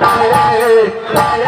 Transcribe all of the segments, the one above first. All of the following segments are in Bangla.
Krishna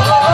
Oh,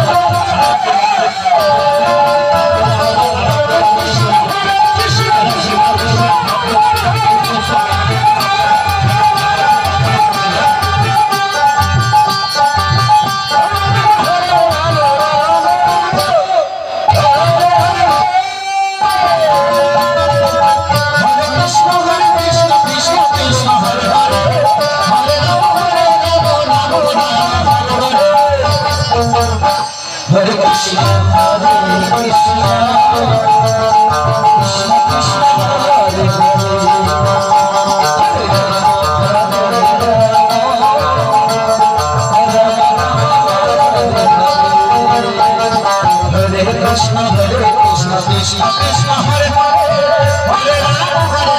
Krishna, Krishna, Hare Hare, Hare Rama, Rama